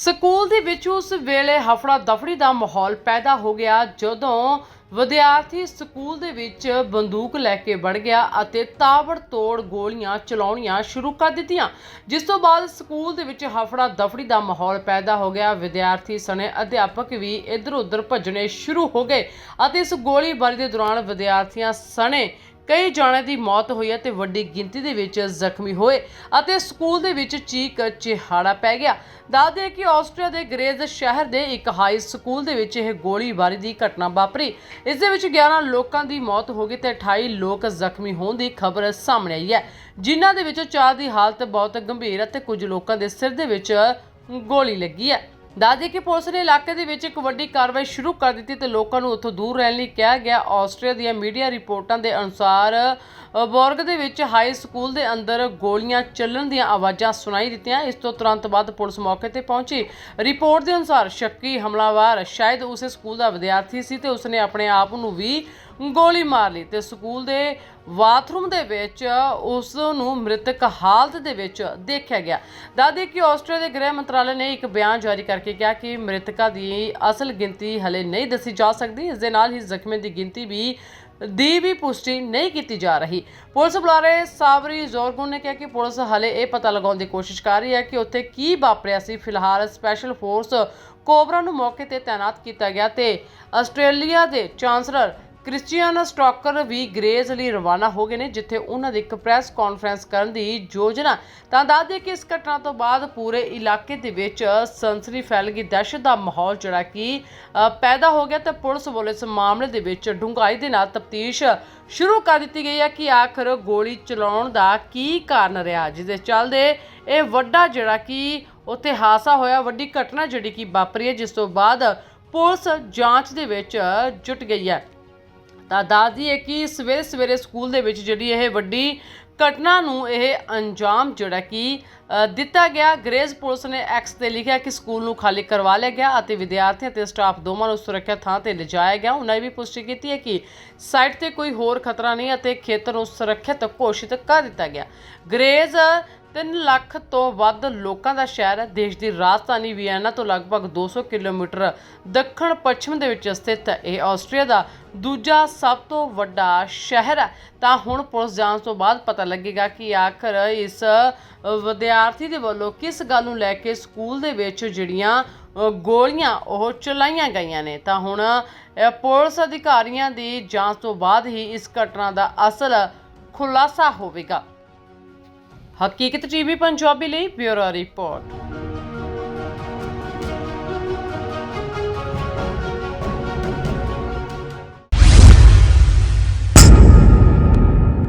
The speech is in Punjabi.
ਸਕੂਲ ਦੇ ਵਿੱਚ ਉਸ ਵੇਲੇ ਹਫੜਾ ਦਫੜੀ ਦਾ ਮਾਹੌਲ ਪੈਦਾ ਹੋ ਗਿਆ ਜਦੋਂ ਵਿਦਿਆਰਥੀ ਸਕੂਲ ਦੇ ਵਿੱਚ ਬੰਦੂਕ ਲੈ ਕੇ ਵੜ ਗਿਆ ਅਤੇ ਤਾਬੜਤੋੜ ਗੋਲੀਆਂ ਚਲਾਉਣੀਆਂ ਸ਼ੁਰੂ ਕਰ ਦਿੱਤੀਆਂ। ਜਿਸ ਤੋਂ ਬਾਅਦ ਸਕੂਲ ਦੇ ਵਿੱਚ ਹਫੜਾ ਦਫੜੀ ਦਾ ਮਾਹੌਲ ਪੈਦਾ ਹੋ ਗਿਆ। ਵਿਦਿਆਰਥੀ ਸਣੇ ਅਧਿਆਪਕ ਵੀ ਇੱਧਰ ਉੱਧਰ ਭੱਜਣੇ ਸ਼ੁਰੂ ਹੋ ਗਏ ਅਤੇ ਇਸ ਗੋਲੀਬਾਰੀ ਦੇ ਦੌਰਾਨ ਵਿਦਿਆਰਥੀਆਂ ਸਣੇ ਕਈ ਜਾਣਿਆਂ ਦੀ ਮੌਤ ਹੋਈ ਅਤੇ ਵੱਡੀ ਗਿਣਤੀ ਦੇ ਵਿੱਚ ਜ਼ਖਮੀ ਹੋਏ ਅਤੇ ਸਕੂਲ ਦੇ ਵਿੱਚ ਚੀਕ ਚਿਹਾੜਾ ਪੈ ਗਿਆ। ਦੱਸਦੇ ਕਿ ਆਸਟਰੀਆ ਦੇ ਗਰੇਜ਼ ਸ਼ਹਿਰ ਦੇ ਇੱਕ ਹਾਈ ਸਕੂਲ ਦੇ ਵਿੱਚ ਇਹ ਗੋਲੀਬਾਰੀ ਦੀ ਘਟਨਾ ਵਾਪਰੀ। ਇਸ ਦੇ ਵਿੱਚ 11 ਲੋਕਾਂ ਦੀ ਮੌਤ ਹੋ ਗਈ ਤੇ 28 ਲੋਕ ਜ਼ਖਮੀ ਹੋਣ ਦੀ ਖਬਰ ਸਾਹਮਣੇ ਆਈ ਹੈ। ਜਿਨ੍ਹਾਂ ਦੇ ਵਿੱਚੋਂ ਚਾਰ ਦੀ ਹਾਲਤ ਬਹੁਤ ਗੰਭੀਰ ਹੈ ਅਤੇ ਕੁਝ ਲੋਕਾਂ ਦੇ ਸਿਰ ਦੇ ਵਿੱਚ ਗੋਲੀ ਲੱਗੀ ਹੈ। ਦੱਸਦੇ ਕਿ ਪੁਲਿਸ ਨੇ ਇਲਾਕੇ ਦੇ ਵਿੱਚ ਇੱਕ ਵੱਡੀ ਕਾਰਵਾਈ ਸ਼ੁਰੂ ਕਰ ਦਿੱਤੀ ਤੇ ਲੋਕਾਂ ਨੂੰ ਉੱਥੋਂ ਦੂਰ ਰਹਿਣ ਲਈ ਕਿਹਾ ਗਿਆ। ਆਸਟਰੀਆ ਦੀਆਂ ਮੀਡੀਆ ਰਿਪੋਰਟਾਂ ਦੇ ਅਨੁਸਾਰ ਬੋਰਗ ਦੇ ਵਿੱਚ ਹਾਈ ਸਕੂਲ ਦੇ ਅੰਦਰ ਗੋਲੀਆਂ ਚੱਲਣ ਦੀਆਂ ਆਵਾਜ਼ਾਂ ਸੁਣਾਈ ਦਿੱਤੀਆਂ। ਇਸ ਤੋਂ ਤੁਰੰਤ ਬਾਅਦ ਪੁਲਿਸ ਮੌਕੇ ਤੇ ਪਹੁੰਚੀ। ਰਿਪੋਰਟ ਦੇ ਅਨੁਸਾਰ ਸ਼ੱਕੀ ਹਮਲਾਵਰ ਸ਼ਾਇਦ ਉਸੇ ਸਕੂਲ ਦਾ ਵਿਦਿਆਰਥੀ ਸੀ ਤੇ ਉਸਨੇ ਆਪਣੇ ਆਪ ਨੂੰ ਵੀ ਗੋਲੀ ਮਾਰ ਲਈ ਤੇ ਸਕੂਲ ਦੇ ਬਾਥਰੂਮ ਦੇ ਵਿੱਚ ਉਸ ਨੂੰ ਮ੍ਰਿਤਕ ਹਾਲਤ ਦੇ ਵਿੱਚ ਦੇਖਿਆ ਗਿਆ। ਦਾਦੀ ਕਿ ਆਸਟ੍ਰੇਲੀਆ ਦੇ ਗ੍ਰਹਿ ਮੰਤਰਾਲੇ ਨੇ ਇੱਕ ਬਿਆਨ ਜਾਰੀ ਕਰਕੇ ਕਿਹਾ ਕਿ ਮ੍ਰਿਤਕਾਂ ਦੀ ਅਸਲ ਗਿਣਤੀ ਹਲੇ ਨਹੀਂ ਦੱਸੀ ਜਾ ਸਕਦੀ। ਇਸ ਦੇ ਨਾਲ ਹੀ ਜ਼ਖਮੀਆਂ ਦੀ ਗਿਣਤੀ ਵੀ, ਦੀ ਵੀ ਪੁਸ਼ਟੀ ਨਹੀਂ ਕੀਤੀ ਜਾ ਰਹੀ। ਪੁਲਿਸ ਬੁਲਾਰੇ ਸਾਵਰੀ ਜ਼ੋਰਗੁਨ ਨੇ ਕਿਹਾ ਕਿ ਪੁਲਿਸ ਹਲੇ ਇਹ ਪਤਾ ਲਗਾਉਣ ਦੀ ਕੋਸ਼ਿਸ਼ ਕਰ ਰਹੀ ਹੈ ਕਿ ਉੱਥੇ ਕੀ ਵਾਪਰਿਆ ਸੀ। ਫਿਲਹਾਲ ਸਪੈਸ਼ਲ ਫੋਰਸ ਕੋਬਰਾ ਨੂੰ ਮੌਕੇ ਤੇ ਤਾਇਨਾਤ ਕੀਤਾ ਗਿਆ ਤੇ ਆਸਟ੍ਰੇਲੀਆ ਦੇ ਚਾਂਸਲਰ ਕ੍ਰਿਸਚੀਆਨਾ ਸਟਾਕਰ ਵੀ ਗ੍ਰੇਜ਼ ਲਈ ਰਵਾਨਾ ਹੋ ਗਏ ਨੇ, ਜਿੱਥੇ ਉਹਨਾਂ ਦੀ ਇੱਕ ਪ੍ਰੈਸ ਕਾਨਫਰੰਸ ਕਰਨ ਦੀ ਯੋਜਨਾ। ਤਾਂ ਦੱਸਦੇ ਕਿ ਇਸ ਘਟਨਾ ਤੋਂ ਬਾਅਦ ਪੂਰੇ ਇਲਾਕੇ ਦੇ ਵਿੱਚ ਸੰਸਰੀ ਫੈਲ ਗਈ, ਦਹਿਸ਼ਤ ਦਾ ਮਾਹੌਲ ਜਿਹੜਾ ਕਿ ਪੈਦਾ ਹੋ ਗਿਆ। ਤੇ ਪੁਲਿਸ ਵੱਲੋਂ ਇਸ ਮਾਮਲੇ ਦੇ ਵਿੱਚ ਡੂੰਘਾਈ ਦੇ ਨਾਲ ਤਫਤੀਸ਼ ਸ਼ੁਰੂ ਕਰ ਦਿੱਤੀ ਗਈ ਹੈ ਕਿ ਆਖਰ ਗੋਲੀ ਚਲਾਉਣ ਦਾ ਕੀ ਕਾਰਨ ਰਿਹਾ ਜਿਸ ਦੇ ਚੱਲਦੇ ਇਹ ਵੱਡਾ ਜਿਹੜਾ ਕਿ ਉੱਥੇ ਹਾਸਾ ਹੋਇਆ, ਵੱਡੀ ਘਟਨਾ ਜਿਹੜੀ ਕਿ ਵਾਪਰੀ ਹੈ, ਜਿਸ ਤੋਂ ਬਾਅਦ ਪੁਲਿਸ ਜਾਂਚ ਦੇ ਵਿੱਚ ਜੁਟ ਗਈ ਹੈ। ਤਾਂ ਦੱਸਦੀ ਹੈ ਕਿ ਸਵੇਰੇ ਸਵੇਰੇ ਸਕੂਲ ਦੇ ਵਿੱਚ ਜਿਹੜੀ ਇਹ ਵੱਡੀ ਘਟਨਾ ਨੂੰ ਇਹ ਅੰਜਾਮ ਜਿਹੜਾ ਕਿ ਦਿੱਤਾ ਗਿਆ। ਗ੍ਰੇਜ਼ ਪੁਲਿਸ ਨੇ ਐਕਸ ਤੇ ਲਿਖਿਆ ਕਿ ਸਕੂਲ ਨੂੰ ਖਾਲੀ ਕਰਵਾ ਲਿਆ ਗਿਆ ਅਤੇ ਵਿਦਿਆਰਥੀਆਂ ਤੇ ਸਟਾਫ ਦੋਵਾਂ ਨੂੰ ਸੁਰੱਖਿਅਤ ਥਾਂ ਤੇ ਲਿਜਾਇਆ ਗਿਆ। ਉਹਨਾਂ ਨੇ ਵੀ ਪੁਸ਼ਟੀ ਕੀਤੀ ਹੈ ਕਿ ਸਾਈਟ ਤੇ ਕੋਈ ਹੋਰ ਖਤਰਾ ਨਹੀਂ ਅਤੇ ਖੇਤਰ ਨੂੰ ਸੁਰੱਖਿਅਤ ਘੋਸ਼ਿਤ ਕਰ ਦਿੱਤਾ ਗਿਆ। ਗ੍ਰੇਜ਼ 3 ਲੱਖ ਤੋਂ ਵੱਧ ਲੋਕਾਂ ਦਾ ਸ਼ਹਿਰ ਹੈ। ਦੇਸ਼ ਦੀ ਰਾਜਧਾਨੀ ਵੀਐਨਾ ਤੋਂ ਲਗਭਗ 200 ਕਿਲੋਮੀਟਰ ਦੱਖਣ ਪੱਛਮ ਦੇ ਵਿੱਚ ਸਥਿਤ ਹੈ। ਇਹ ਆਸਟਰੀਆ ਦਾ ਦੂਜਾ ਸਭ ਤੋਂ ਵੱਡਾ ਸ਼ਹਿਰ ਹੈ। ਤਾਂ ਹੁਣ ਪੁਲਿਸ ਜਾਂਚ ਤੋਂ ਬਾਅਦ ਪਤਾ ਲੱਗੇਗਾ ਕਿ ਆਖਰ ਇਸ ਵਿਦਿਆਰਥੀ ਦੇ ਵੱਲੋਂ ਕਿਸ ਗੱਲ ਨੂੰ ਲੈ ਕੇ ਸਕੂਲ ਦੇ ਵਿੱਚ ਜਿਹੜੀਆਂ ਗੋਲੀਆਂ ਉਹ ਚਲਾਈਆਂ ਗਈਆਂ ਨੇ। ਤਾਂ ਹੁਣ ਪੁਲਿਸ ਅਧਿਕਾਰੀਆਂ ਦੀ ਜਾਂਚ ਤੋਂ ਬਾਅਦ ਹੀ ਇਸ ਘਟਨਾ ਦਾ ਅਸਲ ਖੁਲਾਸਾ ਹੋਵੇਗਾ। ਹਕੀਕਤ ਟੀਵੀ ਪੰਜਾਬੀ ਲਈ ਬਿਊਰੋ ਰਿਪੋਰਟ।